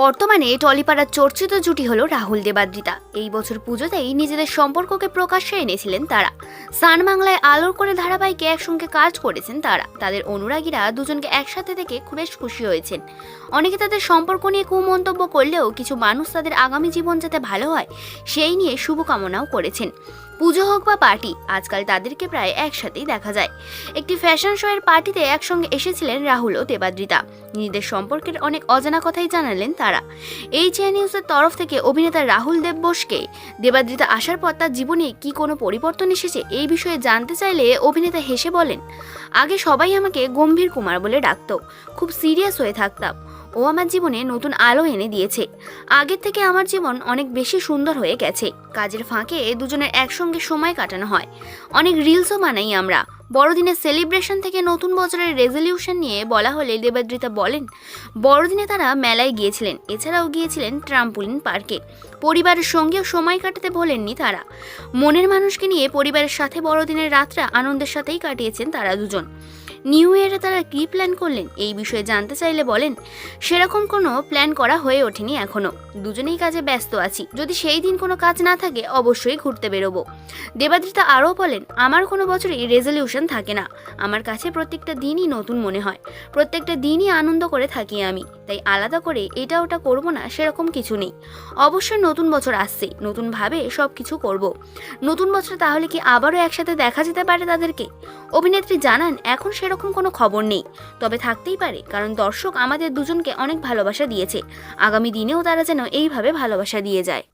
বর্তমানে টলিপাড়ার চর্চিত জুটি হলো রাহুল দেবাদ্রিতা। এই বছর পুজোতেই নিজেদের সম্পর্ককে প্রকাশ্যে এনেছিলেন তারা। সান বাংলায় আলোর করে ধারাবাহিকে একসঙ্গে কাজ করেছেন তারা। তাদের অনুরাগীরা দুজনকে একসাথে দেখে খুব বেশ খুশি হয়েছেন। অনেকে তাদের সম্পর্ক নিয়ে কুমন্তব্য করলেও কিছু মানুষ তাদের আগামী জীবন যাতে ভালো হয়, সেই নিয়ে শুভকামনাও করেছেন। পুজো হোক বা পার্টি, আজকাল তাদেরকে প্রায় একসাথেই দেখা যায়। একটি ফ্যাশন শো এর পার্টিতে একসঙ্গে এসেছিলেন রাহুল ও দেবাদ্রিতা। নিজেদের সম্পর্কের অনেক অজানা কথাই জানালেন তারা। এই চেয়া নিউজের তরফ থেকে অভিনেতা রাহুল দেব বোসকে দেবাদ্রিতা আসার পর তার জীবনে কি কোনো পরিবর্তন এসেছে এই বিষয়ে জানতে চাইলে অভিনেতা হেসে বলেন, আগে সবাই আমাকে গম্ভীর কুমার বলে ডাকত। খুব সিরিয়াস হয়ে থাকতাম। ও আমার জীবনে নতুন আলো এনে দিয়েছে। আগের থেকে আমার জীবন অনেক বেশি সুন্দর হয়ে গেছে। কাজের ফাঁকে দুজনের একসঙ্গে সময় কাটানো হয়। অনেক রিলসও বানাই আমরা। বড়দিনের সেলিব্রেশন থেকে নতুন বছরের রেজলিউশন নিয়ে বলা হলে দেবাদ্রিতা বলেন, বড়দিনে তারা মেলায় গিয়েছিলেন। এছাড়াও গিয়েছিলেন ট্রাম্পুলিন পার্কে। পরিবারের সঙ্গেও সময় কাটাতে বলেননি তারা। মনের মানুষকে নিয়ে পরিবারের সাথে বড়দিনের রাতটা আনন্দের সাথেই কাটিয়েছেন তারা দুজন। নিউ ইয়ারে তারা কী প্ল্যান করলেন? এই বিষয়ে জানতে চাইলে বলেন। সেরকম কোনো প্ল্যান করা হয়ে ওঠেনি এখনও। দুজনেই কাজে ব্যস্ত আছি। যদি সেই দিন কোনো কাজ না থাকে, অবশ্যই ঘুরতে বেরোবো। দেবাদ্রিতা আরও বলেন, আমার কোনো বছরই রেজলিউশন থাকে না। আমার কাছে প্রত্যেকটা দিনই নতুন মনে হয়। প্রত্যেকটা দিনই আনন্দ করে থাকি আমি। তাই আলাদা করে এটা ওটা করব না, সেরকম কিছু নেই। অবশ্যই নতুন বছর আসছে। নতুনভাবে সব কিছু করব। নতুন বছর তাহলে কি আবারও একসাথে দেখা যেতে পারে তাদেরকে? অভিনেত্রী জানান, এখন সেরকম কোনো খবর নেই। তবে থাকতেই পারে, কারণ দর্শক আমাদের দুজনকে অনেক ভালোবাসা দিয়েছে। আগামী দিনেও তারা যেন এইভাবে ভালোবাসা দিয়ে যায়।